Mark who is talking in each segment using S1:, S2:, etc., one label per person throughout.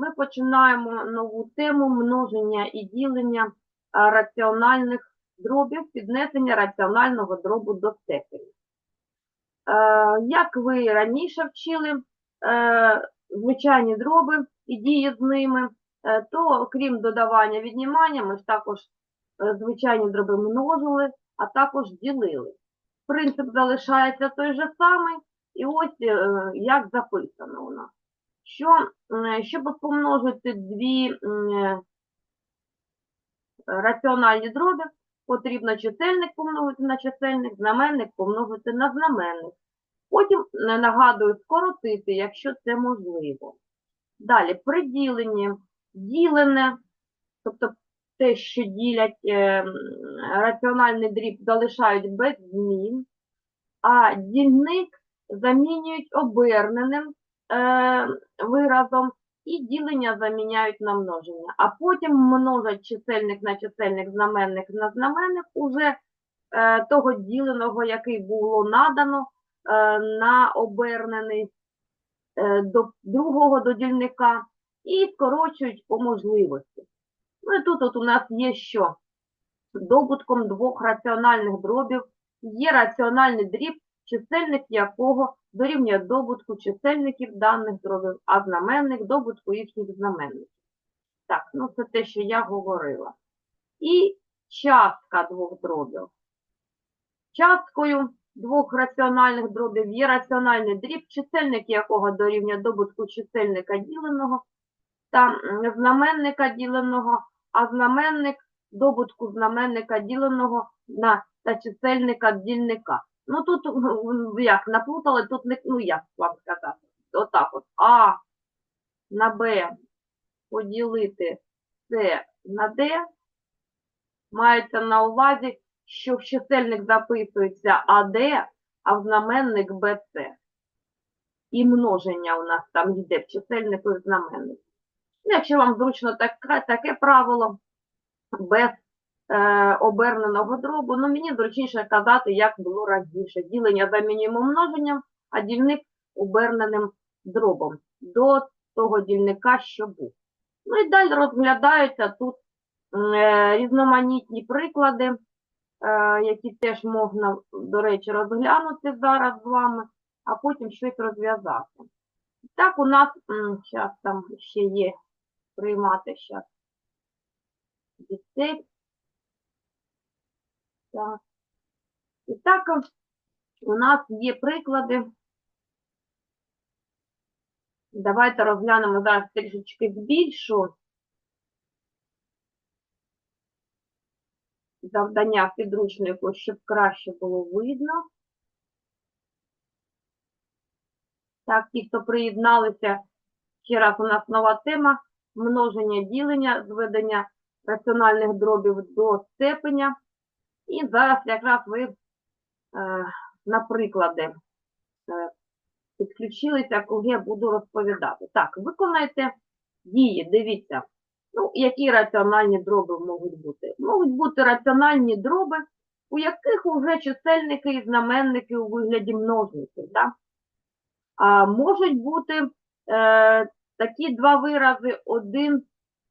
S1: ми починаємо нову тему множення і ділення раціональних дробів, піднесення раціонального дробу до степені. Як ви раніше вчили е, звичайні дроби і дії з ними, е, то крім додавання віднімання, ми ж також е, звичайні дроби множили, а також ділили. Принцип залишається той же самий, і ось як записано у нас. Що, е, щоб помножити дві е, раціональні дроби, потрібно чисельник помножити на чисельник, знаменник помножити на знаменник. Потім е, нагадую скоротити, якщо це можливо. Далі при діленні ділене, тобто те, що ділять раціональний дріб, залишають без змін, а дільник замінюють оберненим виразом і ділення заміняють на множення. А потім множать чисельник на чисельник, знаменник на знаменник уже е, того діленого, який було надано е, на обернений до другого до дільника і скорочують по можливості. Ну і тут от у нас є що? Добутком двох раціональних дробів є раціональний дріб, чисельник якого дорівнює добутку чисельників даних дробів, а знаменник добутку їхніх знаменників. Так, ну це те, що я говорила. І частка двох дробів. Часткою двох раціональних дробів є раціональний дріб, чисельник якого дорівнює добутку чисельника діленого та знаменника діленого, а знаменник добутку знаменника діленого на та чисельника дільника. Ну тут як наплутали, тут не ну як вам сказати. Отак от А на Б поділити С на Д. Мається на увазі, що в чисельник записується АД, а в знаменник БЦ. І множення у нас там йде в чисельнику і. Ну, Якщо вам зручно таке, таке правило без е, оберненого дробу, ну мені зручніше казати, як було раніше. Ділення замінюємо множенням, а дільник оберненим дробом до того дільника, що був. Ну і далі розглядаються тут е, різноманітні приклади, е, які теж можна, до речі, розглянути зараз з вами, а потім щось розв'язати. Так, у нас зараз там ще є приймати зараз. Так. І так е, у нас є приклади. Давайте розглянемо зараз трішечки збільшу завдання в підручнику, щоб краще було видно. Так, ті, хто приєдналися, ще раз у нас нова тема множення ділення, зведення раціональних дробів до степеня. І зараз якраз ви, е, на приклади, е, підключилися, коли я буду розповідати. Так, виконайте дії, дивіться, ну, які раціональні дроби можуть бути. Можуть бути раціональні дроби, у яких вже чисельники і знаменники у вигляді множників. Да? А, можуть бути е, такі два вирази, один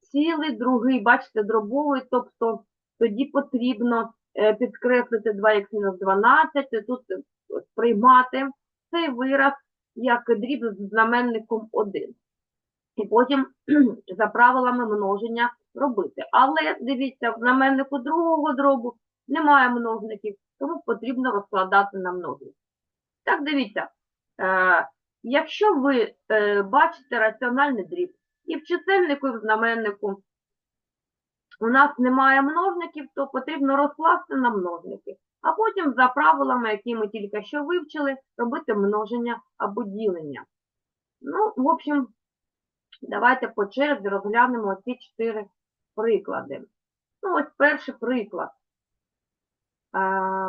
S1: цілий, другий, бачите, дробовий, тобто тоді потрібно підкреслити 2х-12, тут е, приймати цей вираз як дріб з знаменником 1. І потім за правилами множення робити. Але дивіться, в знаменнику другого дробу немає множників, тому потрібно розкладати на множник. Так, дивіться, е, якщо ви е, бачите раціональний дріб, і в чисельнику, і в знаменнику у нас немає множників, то потрібно розкласти на множники. А потім за правилами, які ми тільки що вивчили, робити множення або ділення. Ну, в общем, давайте по черзі розглянемо ці чотири приклади. Ну, ось перший приклад.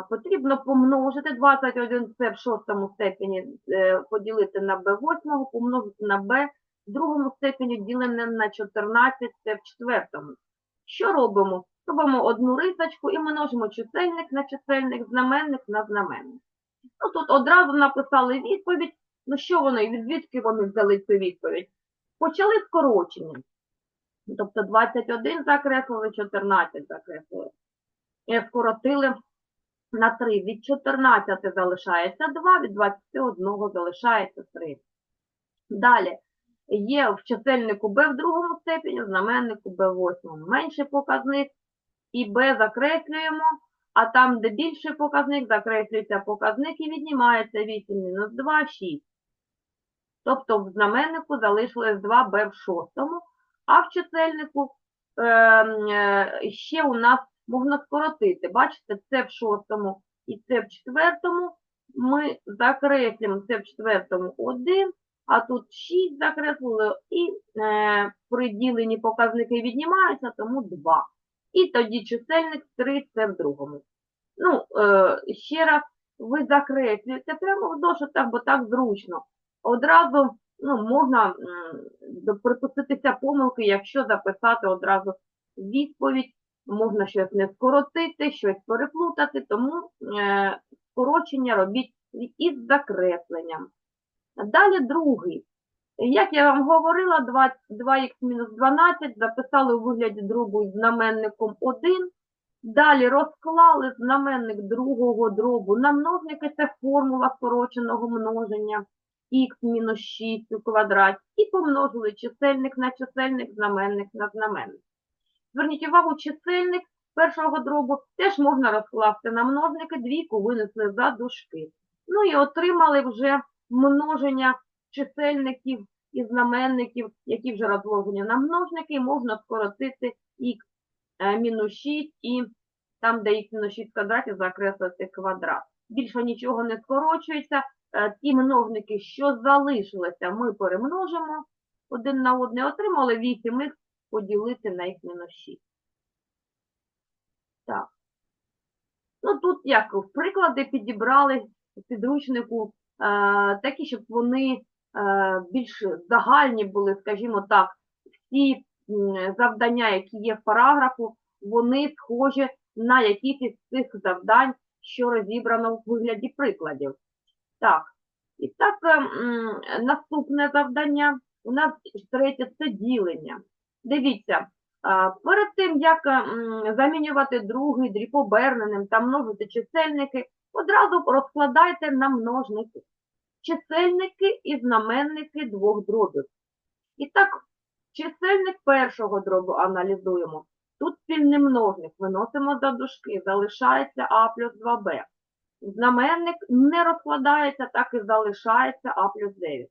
S1: Потрібно помножити 21 це в шостому степені е, поділити на b8, помножити на b в другому степені ділене на 14 це в четвертому. Що робимо? Робимо одну рисочку і множимо чисельник на чисельник, знаменник на знаменник. Ну, тут одразу написали відповідь. Ну, що вони, звідки вони взяли цю відповідь? Почали скорочення. Тобто 21 закреслили, 14 закреслили. І скоротили на 3. Від 14 залишається 2, від 21 залишається 3. Далі. Є в чисельнику b в другому степені, в знаменнику b в восьмому менший показник. І b закреслюємо, а там, де більший показник, закреслюється показник і віднімається 8 мінус 2, 6. Тобто в знаменнику залишилось 2b в шостому, а в чисельнику е, е, ще у нас можна скоротити. Бачите, це в шостому і це в четвертому. Ми закреслимо це в четвертому 1, а тут 6 закреслили, і е, при діленні показники віднімаються, тому 2. І тоді чисельник 3 це в другому. Ну, е, ще раз, ви закреслюєте прямо в дошитах, бо так зручно. Одразу ну, можна м, припуститися помилки, якщо записати одразу відповідь, можна щось не скоротити, щось переплутати, тому е, скорочення робіть із закресленням. Далі другий. Як я вам говорила, 2, 2х-12 записали у вигляді дробу із знаменником 1. Далі розклали знаменник другого дробу на множники, це формула скороченого множення х-6 у квадраті, і помножили чисельник на чисельник, знаменник на знаменник. Зверніть увагу, чисельник першого дробу теж можна розкласти на множники, двійку винесли за дужки. Ну і отримали вже множення чисельників і знаменників, які вже розложені на множники, можна скоротити х е, мінус 6 і там, де х мінус 6 в квадраті, закреслити квадрат. Більше нічого не скорочується. Е, Ті множники, що залишилися, ми перемножимо один на один, отримали 8х поділити на х мінус 6. Так. Ну, тут як приклади підібрали підручнику такі, щоб вони е, більш загальні були, скажімо так, всі завдання, які є в параграфу, вони схожі на якісь із цих завдань, що розібрано в вигляді прикладів. Так, і так, е, наступне завдання у нас третє це ділення. Дивіться, перед тим, як замінювати другий дріб оберненим та множити чисельники, одразу розкладайте на множники. Чисельники і знаменники двох дробів. І так, чисельник першого дробу аналізуємо. Тут спільний множник виносимо за дужки, залишається а плюс 2b. Знаменник не розкладається, так і залишається а плюс 9.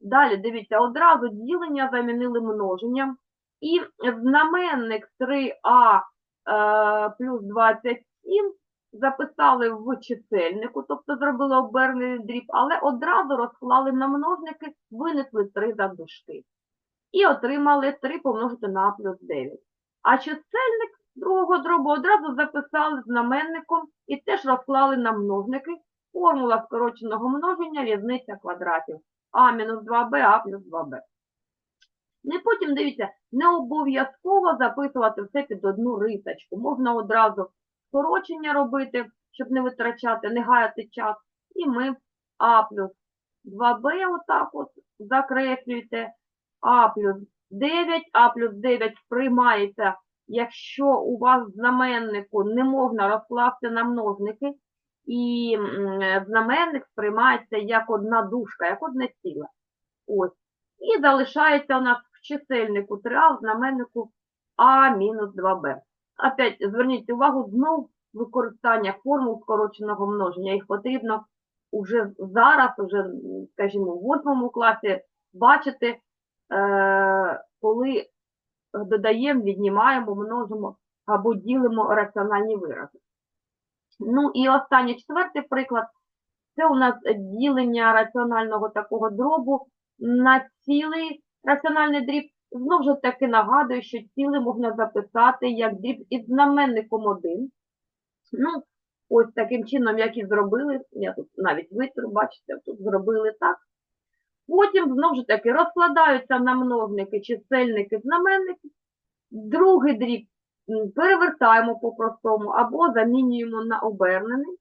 S1: Далі, дивіться, одразу ділення замінили множенням. І знаменник 3а е, плюс 27 записали в чисельнику, тобто зробили обернений дріб, але одразу розклали на множники, винесли 3 за. І отримали 3 помножити на плюс 9. А чисельник другого дробу одразу записали знаменником і теж розклали на множники. Формула скороченого множення різниця квадратів. А мінус 2b, а плюс 2b. Ну і потім, дивіться, не обов'язково записувати все під одну рисочку. Можна одразу скорочення робити, щоб не витрачати, не гаяти час. І ми а плюс 2b отак от закреслюйте. А плюс 9, а плюс 9 приймається, якщо у вас в знаменнику не можна розкласти на множники, і знаменник сприймається як одна дужка, як одне ціле. Ось. І залишається у нас в чисельнику 3а, в знаменнику а мінус 2b. Опять зверніть увагу, знов використання формул скороченого множення. Їх потрібно уже зараз, уже, м, скажімо, в восьмому класі бачити, е, коли додаємо, віднімаємо, множимо або ділимо раціональні вирази. Ну і останній четвертий приклад. Це у нас ділення раціонального такого дробу на цілий раціональний дріб. Знову ж таки нагадую, що цілий можна записати як дріб із знаменником 1. Ну, ось таким чином, як і зробили. Я тут навіть витру, бачите, тут зробили так. Потім, знову ж таки, розкладаються на множники, чисельники, знаменники. Другий дріб перевертаємо по-простому або замінюємо на обернений.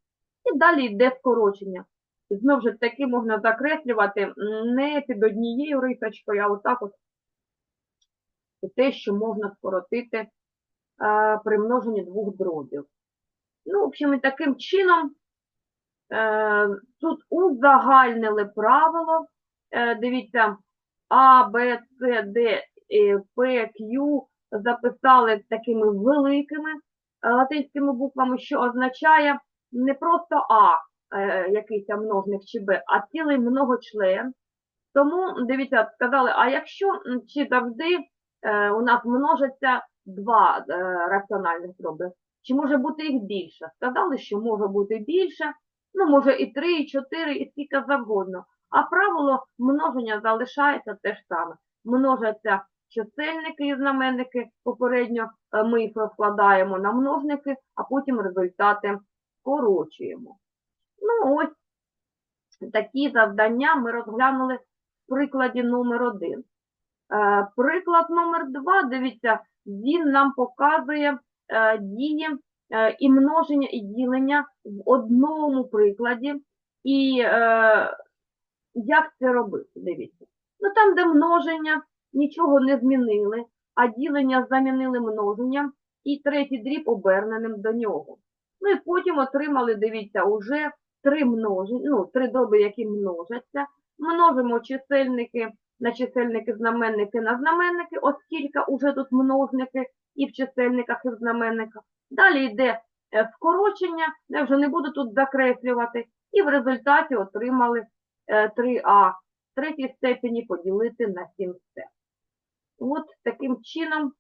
S1: І далі йде скорочення. Знову ж таки можна закреслювати не під однією рисочкою, а отак от Це те, що можна скоротити при множенні двох дробів. Ну, в общем, і таким чином е, тут узагальнили правило. Е, дивіться, А, Б, С, Д, П, Q записали такими великими е, латинськими буквами, що означає не просто А, якийсь там множник чи Б, а цілий многочлен. Тому, дивіться, сказали, а якщо чи завжди Е, у нас множаться два е, раціональних дроби. Чи може бути їх більше? Сказали, що може бути більше, ну, може і три, і чотири, і скільки завгодно. А правило множення залишається те ж саме. Множаться чисельники і знаменники, попередньо е, ми їх розкладаємо на множники, а потім результати скорочуємо. Ну, ось такі завдання ми розглянули в прикладі номер 1 Приклад номер два, дивіться, він нам показує е, дії е, і множення, і ділення в одному прикладі. І е, як це робити? Дивіться. Ну там, де множення, нічого не змінили, а ділення замінили множенням, і третій дріб оберненим до нього. Ну і потім отримали, дивіться, уже три множення, ну, три дроби, які множаться. Множимо чисельники на чисельники, знаменники на знаменники, оскільки уже тут множники і в чисельниках, і в знаменниках. Далі йде е, скорочення, я вже не буду тут закреслювати, і в результаті отримали е, 3а в третій степені поділити на 7c. От таким чином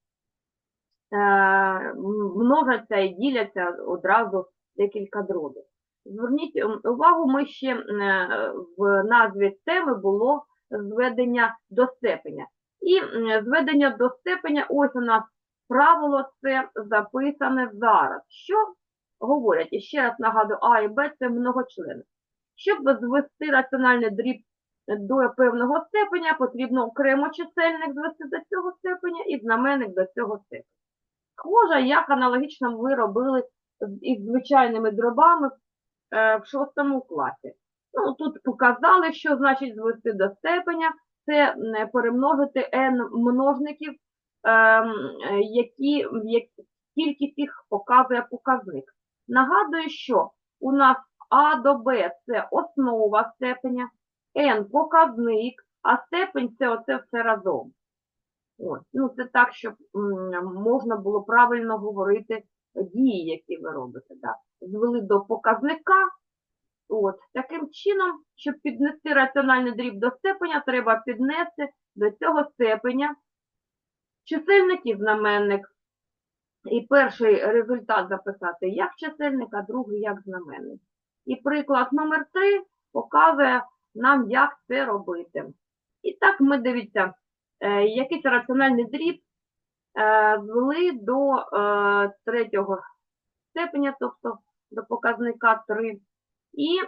S1: е, множаться і діляться одразу декілька дробів. Зверніть увагу, ми ще е, в назві теми було зведення до степеня. І зведення до степеня, ось у нас правило це записане зараз. Що говорять? І ще раз нагадую, А і Б це многочлени. Щоб звести раціональний дріб до певного степеня, потрібно окремо чисельник звести до цього степеня і знаменник до цього степеня. Схоже, як аналогічно ви робили із звичайними дробами е, в шостому класі. Ну, тут показали, що значить звести до степеня, це перемножити n множників, ем, які, кількість їх показує показник. Нагадую, що у нас А до Б це основа степеня, n показник, а степень це оце все разом. Ось, ну це так, щоб можна було правильно говорити дії, які ви робите. Да. Звели до показника. От, таким чином, щоб піднести раціональний дріб до степеня, треба піднести до цього степеня чисельник і знаменник. І перший результат записати як чисельник, а другий як знаменник. І приклад номер 3 показує нам, як це робити. І так ми дивіться, е, якийсь раціональний дріб е, звели до е, третього степеня, тобто до показника 3. І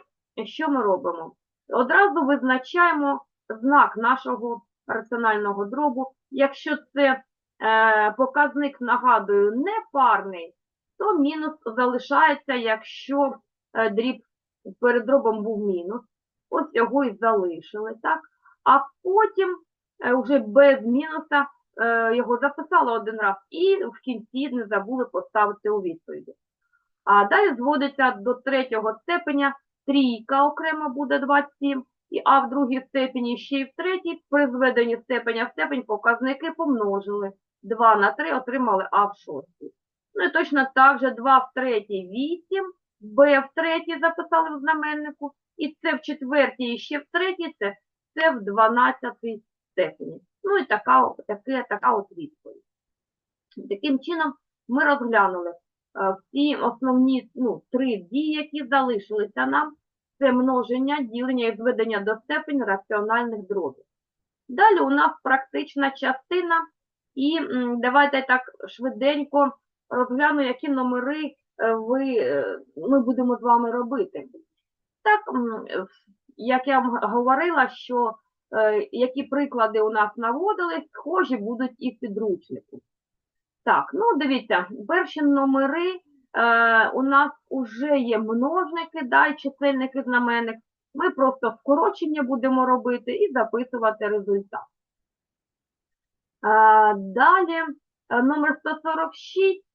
S1: що ми робимо? Одразу визначаємо знак нашого раціонального дробу. Якщо це е, показник, нагадую, не парний, то мінус залишається, якщо е, дріб перед дробом був мінус. Ось його і залишили, так? А потім е, вже без мінуса е, його записали один раз і в кінці не забули поставити у відповіді. А далі зводиться до третього степеня трійка окремо буде 27, і а в другій степені ще й в третій, при зведенні степеня в степень показники помножили. 2 на 3 отримали а в шостій. Ну і точно так же 2 в третій 8, Б в третій записали в знаменнику, і це в четвертій і ще в третій, це, це в 12 степені. Ну і така, таке, така от відповідь. Таким чином ми розглянули всі основні ну, три дії, які залишилися нам. Це множення, ділення і зведення до степень раціональних дробів. Далі у нас практична частина, і давайте так швиденько розгляну, які номери е, ви, е, ми будемо з вами робити. Так, як я вам говорила, що е, які приклади у нас наводились, схожі будуть і в підручнику. Так, ну дивіться, перші номери е, у нас вже є множники, да, і чисельник і знаменник. Ми просто скорочення будемо робити і записувати результат. А, Далі е, номер 146.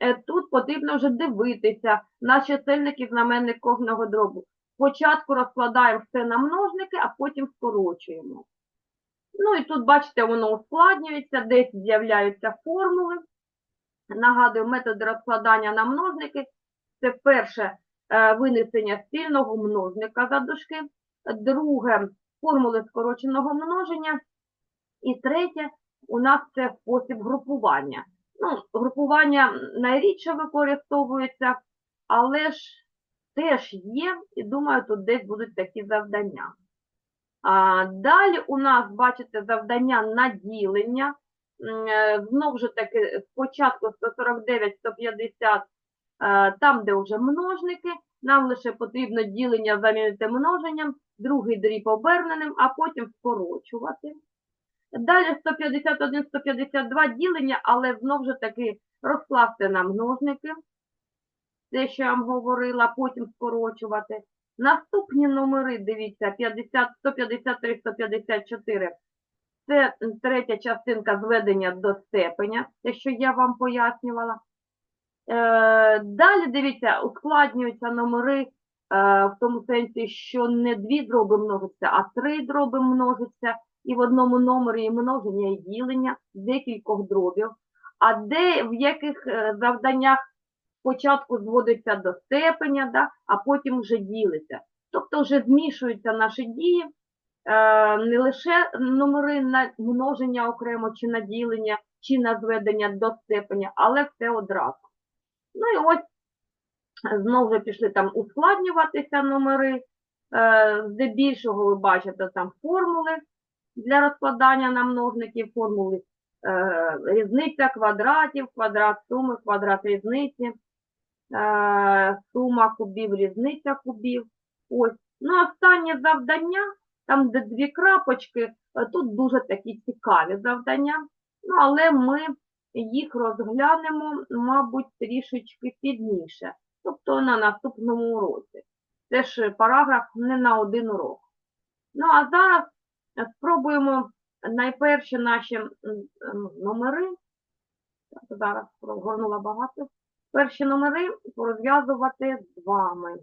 S1: Е, Тут потрібно вже дивитися на чисельник і знаменник кожного дробу. Спочатку розкладаємо все на множники, а потім скорочуємо. Ну і тут, бачите, воно ускладнюється, десь з'являються формули. Нагадую, методи розкладання на множники. Це перше е, винесення спільного множника за дужки, друге формули скороченого множення, і третє у нас це спосіб групування. Ну, групування найрідше використовується, але ж теж є, і думаю, тут десь будуть такі завдання. А, далі у нас, бачите, завдання на ділення. М, е, Знову ж таки, спочатку 149, 150, е, там, де вже множники, нам лише потрібно ділення замінити множенням, другий дріб оберненим, а потім скорочувати. Далі 151, 152 ділення, але знову ж таки розкласти на множники. Те, що я вам говорила, потім скорочувати. Наступні номери, дивіться, 50, 153, 154. Це третя частинка зведення до степеня, те, що я вам пояснювала. Е, далі, дивіться, ускладнюються номери е, в тому сенсі, що не дві дроби множаться, а три дроби множаться. І в одному номері множення, і ділення декількох дробів. А де в яких е, завданнях спочатку зводиться до степеня, да, а потім вже ділиться. Тобто вже змішуються наші дії, не лише номери на множення окремо, чи на ділення, чи на зведення до степеня, але все одразу. Ну і ось знову пішли там ускладнюватися номери. Е, здебільшого ви бачите там формули для розкладання на множники, формули е, різниця квадратів, квадрат суми, квадрат різниці, е, сума кубів, різниця кубів. Ось. Ну, останнє завдання, там, де дві крапочки, е, тут дуже такі цікаві завдання. Ну, але ми їх розглянемо, мабуть, трішечки пізніше, тобто на наступному уроці. Це ж параграф не на один урок. Ну, а зараз спробуємо найперші наші номери. Зараз прогорнула багато. Перші номери порозв'язувати з вами.